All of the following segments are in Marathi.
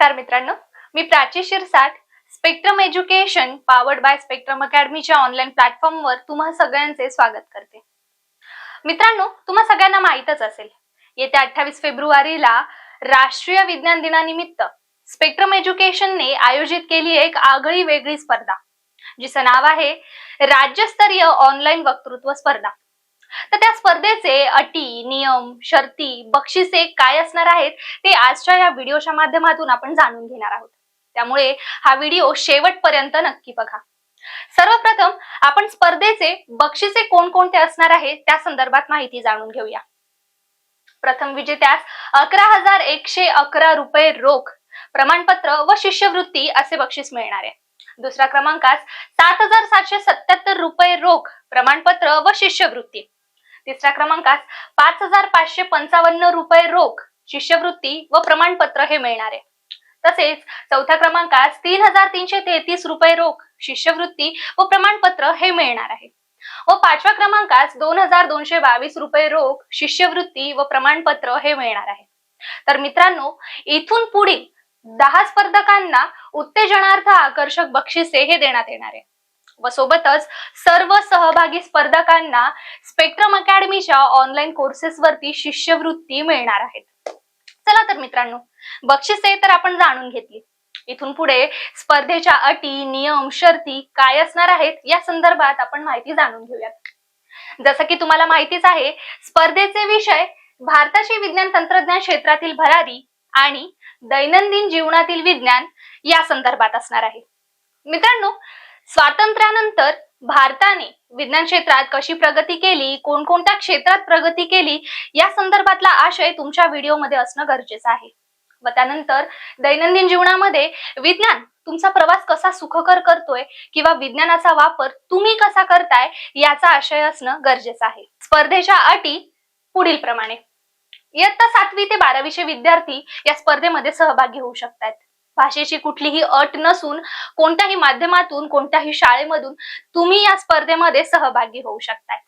नमस्कार मित्रांनो मी Prachi Shirsat Spectrum Education powered by Spectrum अकॅडमीच्या online प्लॅटफॉर्मवर तुम्हा सगळ्यांचे स्वागत करते. मित्रांनो तुम्हा सगळ्यांना माहीतच असेल येत्या अठ्ठावीस फेब्रुवारीला राष्ट्रीय विज्ञान दिनानिमित्त स्पेक्ट्रम एज्युकेशनने आयोजित केली एक आगळी वेगळी स्पर्धा जिचं नाव आहे राज्यस्तरीय ऑनलाईन वक्तृत्व स्पर्धा. तर त्या स्पर्धेचे अटी नियम शर्ती बक्षिसे काय असणार आहेत ते आजच्या या व्हिडिओच्या माध्यमातून आपण जाणून घेणार आहोत. त्यामुळे हा व्हिडिओ शेवटपर्यंत नक्की बघा. सर्वप्रथम आपण स्पर्धेचे बक्षिसे कोणकोणते असणार आहे त्या संदर्भात माहिती जाणून घेऊया. प्रथम विजेत्यास अकरा हजार एकशे अकरा रुपये रोख प्रमाणपत्र व शिष्यवृत्ती असे बक्षीस मिळणार आहे. दुसऱ्या क्रमांकास सात हजार सातशे सत्याहत्तर रुपये रोख प्रमाणपत्र व शिष्यवृत्ती. तिसऱ्या क्रमांकास पाच हजार पाचशे पंचावन्न रुपये रोख शिष्यवृत्ती व प्रमाणपत्र हे मिळणार आहे. तसेच चौथ्या क्रमांकास तीन हजार तीनशे तेहतीस रुपये रोख शिष्यवृत्ती व प्रमाणपत्र हे मिळणार आहे. व पाचव्या क्रमांकास दोन हजार दोनशे बावीस रुपये रोख शिष्यवृत्ती व प्रमाणपत्र हे मिळणार आहे. तर मित्रांनो इथून पुढील दहा स्पर्धकांना उत्तेजनार्थ आकर्षक बक्षिसे हे देण्यात येणार आहे. व सोबतच सर्व सहभागी स्पर्धकांना स्पेक्ट्रम अकॅडमीच्या ऑनलाईन कोर्सेस वरती शिष्यवृत्ती मिळणार आहेत. चला तर मित्रांनो बक्षिसे तर आपण जाणून घेतली. इथून पुढे स्पर्धेच्या अटी नियम शर्ती काय असणार आहेत या संदर्भात आपण माहिती जाणून घेऊयात. जसं की तुम्हाला माहितीच आहे स्पर्धेचे विषय भारताची विज्ञान तंत्रज्ञान क्षेत्रातील भरारी आणि दैनंदिन जीवनातील विज्ञान या संदर्भात असणार आहे. मित्रांनो स्वातंत्र्यानंतर भारताने विज्ञान क्षेत्रात कशी प्रगती केली कोणकोणत्या क्षेत्रात प्रगती केली या संदर्भातला आशय तुमच्या व्हिडिओमध्ये असणं गरजेचं आहे. व त्यानंतर दैनंदिन जीवनामध्ये विज्ञान तुमचा प्रवास कसा सुखकर करतोय किंवा विज्ञानाचा वापर तुम्ही कसा करताय याचा आशय असणं गरजेचं आहे. स्पर्धेच्या अटी पुढील प्रमाणे. इयत्ता सातवी ते बारावीचे विद्यार्थी या स्पर्धेमध्ये सहभागी होऊ शकतात भाषेची कुठलीही अट नसून कोणत्याही माध्यमातून कोणत्याही शाळेमधून तुम्ही या स्पर्धेमध्ये सहभागी होऊ शकताय.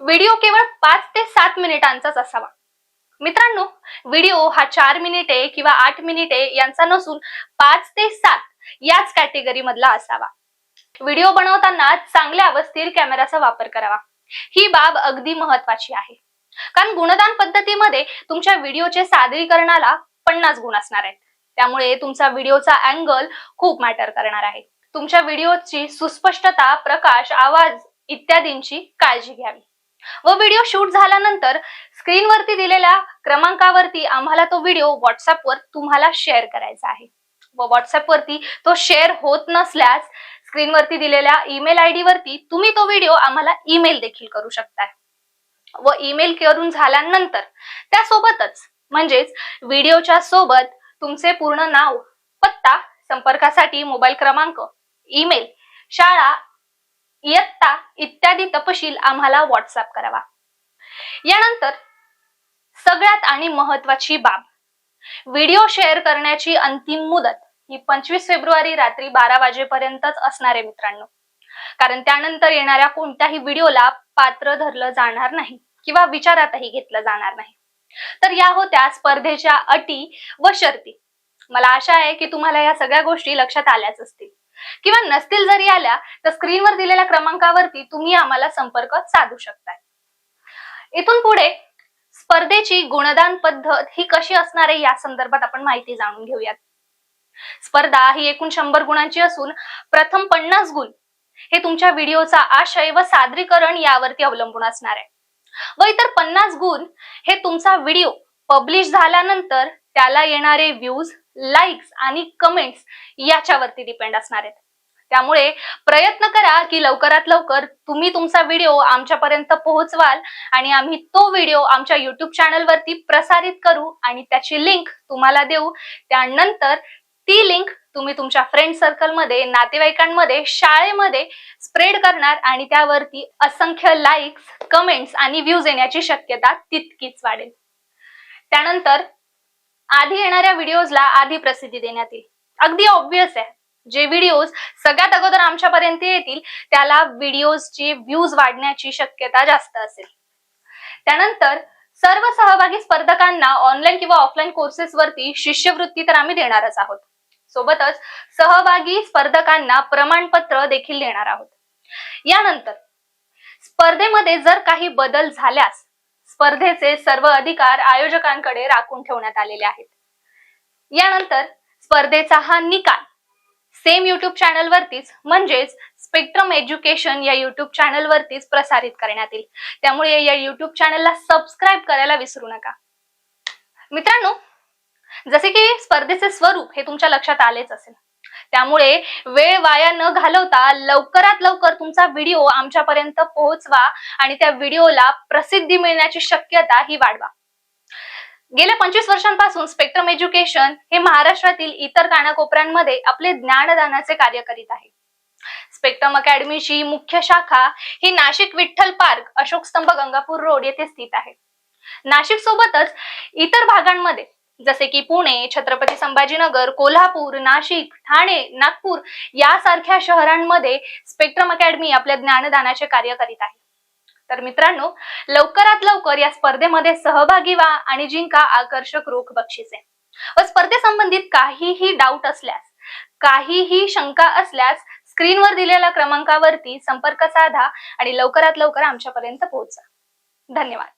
व्हिडिओ केवळ पाच ते सात मिनिटांचाच असावा. मित्रांनो व्हिडिओ हा चार मिनिटे किंवा आठ मिनिटे यांचा नसून पाच ते सात याच कॅटेगरी मधला असावा. व्हिडिओ बनवताना चांगल्या अवस्थेत कॅमेराचा वापर करावा. ही बाब अगदी महत्वाची आहे. कारण गुणदान पद्धतीमध्ये तुमच्या व्हिडिओचे सादरीकरणाला पन्नास गुण असणार आहेत. त्यामुळे तुमचा व्हिडिओचा अँगल खूप मॅटर करणार आहे. तुमच्या व्हिडिओची सुस्पष्टता प्रकाश आवाज इत्यादींची काळजी घ्यावी. व व्हिडिओ शूट झाल्यानंतर स्क्रीनवरती दिलेल्या क्रमांकावरती आम्हाला तो व्हिडिओ व्हॉट्सअपवर तुम्हाला शेअर करायचा आहे. व व्हॉट्सअपवरती तो शेअर होत नसल्यास स्क्रीनवरती दिलेल्या ईमेल आय वरती तुम्ही तो व्हिडिओ आम्हाला ईमेल देखील करू शकताय. व ईमेल करून झाल्यानंतर त्यासोबतच म्हणजेच व्हिडिओच्या सोबत तुमचे पूर्ण नाव पत्ता संपर्कासाठी मोबाईल क्रमांक ईमेल शाळा इयत्ता इत्यादी तपशील आम्हाला व्हॉट्सअप करावा. यानंतर सगळ्यात आणि महत्वाची बाब. व्हिडिओ शेअर करण्याची अंतिम मुदत ही पंचवीस फेब्रुवारी रात्री बारा वाजेपर्यंतच असणार आहे मित्रांनो. कारण त्यानंतर येणाऱ्या कोणत्याही व्हिडिओला पात्र धरलं जाणार नाही किंवा विचारातही घेतलं जाणार नाही. तर या होत्या स्पर्धेच्या अटी व शर्ती. मला आशा आहे की तुम्हाला या सगळ्या गोष्टी लक्षात आल्याच असतील. किंवा नसतील जरी आल्या तर स्क्रीनवर दिलेल्या क्रमांकावरती तुम्ही आम्हाला संपर्क साधू शकताय. इथून पुढे स्पर्धेची गुणदान पद्धत ही कशी असणार आहे या संदर्भात आपण माहिती जाणून घेऊयात. स्पर्धा ही एकूण शंभर गुणांची असून प्रथम पन्नास गुण हे तुमच्या व्हिडिओचा आशय व सादरीकरण यावरती अवलंबून असणार आहे. व इतर पन्नास गुण हे तुमचा व्हिडिओ पब्लिश झाल्यानंतर त्याला येणारे व्ह्यूज लाईक्स आणि कमेंट्स याच्यावरती डिपेंड असणार आहेत. त्यामुळे प्रयत्न करा की लवकरात लवकर तुम्ही तुमचा व्हिडिओ आमच्यापर्यंत पोहोचवाल आणि आम्ही तो व्हिडिओ आमच्या युट्यूब चॅनलवरती प्रसारित करू आणि त्याची लिंक तुम्हाला देऊ. त्यानंतर ती लिंक तुम्ही तुमच्या फ्रेंड सर्कलमध्ये नातेवाईकांमध्ये शाळेमध्ये स्प्रेड करणार आणि त्यावरती असंख्य लाईक्स कमेंट्स आणि व्ह्यूज येण्याची शक्यता तितकीच वाढेल. त्यानंतर आधी येणाऱ्या व्हिडिओजला आधी प्रसिद्धी देण्यात येईल. अगदी ऑब्विस आहे. जे व्हिडिओज सगळ्यात अगोदर आमच्यापर्यंत येतील त्याला व्हिडिओजची व्ह्यूज वाढण्याची शक्यता जास्त असेल. त्यानंतर सर्व सहभागी स्पर्धकांना ऑनलाईन किंवा ऑफलाईन कोर्सेस वरती शिष्यवृत्ती तर आम्ही देणारच आहोत. सोबतच सहभागी स्पर्धकांना प्रमाणपत्र देखील देणार आहोत. यानंतर स्पर्धेमध्ये जर काही बदल झाल्यास स्पर्धेचे सर्व अधिकार आयोजकांकडे राखून ठेवण्यात आलेले आहेत. यानंतर स्पर्धेचा हा निकाल सेम युट्यूब चॅनल वरतीच म्हणजेच स्पेक्ट्रम एज्युकेशन या युट्यूब चॅनल वरतीच प्रसारित करण्यात येईल. त्यामुळे या युट्यूब चॅनलला सबस्क्राईब करायला विसरू नका. मित्रांनो जसे की स्पर्धेचे स्वरूप हे तुमच्या लक्षात आलेच असेल. त्यामुळे वेळ वाया न घालवता लवकरात लवकर तुमचा व्हिडिओ आमच्यापर्यंत पोहोचवा आणि त्या व्हिडिओला प्रसिद्धी मिळण्याची शक्यता ही वाढवा. गेल्या पंचवीस वर्षांपासून स्पेक्ट्रम एज्युकेशन हे महाराष्ट्रातील इतर कानाकोपऱ्यांमध्ये आपले ज्ञानदानाचे कार्य करीत आहे. स्पेक्ट्रम अकॅडमीची मुख्य शाखा ही नाशिक विठ्ठल पार्क अशोक स्तंभ गंगापूर रोड येथे स्थित आहे. नाशिक सोबतच इतर भागांमध्ये जसे की पुणे छत्रपती संभाजीनगर कोल्हापूर नाशिक ठाणे नागपूर यासारख्या शहरांमध्ये स्पेक्ट्रम अकॅडमी आपल्या ज्ञानदानाचे कार्य करीत आहे. तर मित्रांनो लवकरात लवकर या स्पर्धेमध्ये सहभागी व्हा आणि जिंका आकर्षक रोख बक्षिसे. व स्पर्धेसंबंधित काहीही डाऊट असल्यास काहीही शंका असल्यास स्क्रीनवर दिलेल्या क्रमांकावरती संपर्क साधा आणि लवकरात लवकर आमच्यापर्यंत पोहोचा. धन्यवाद.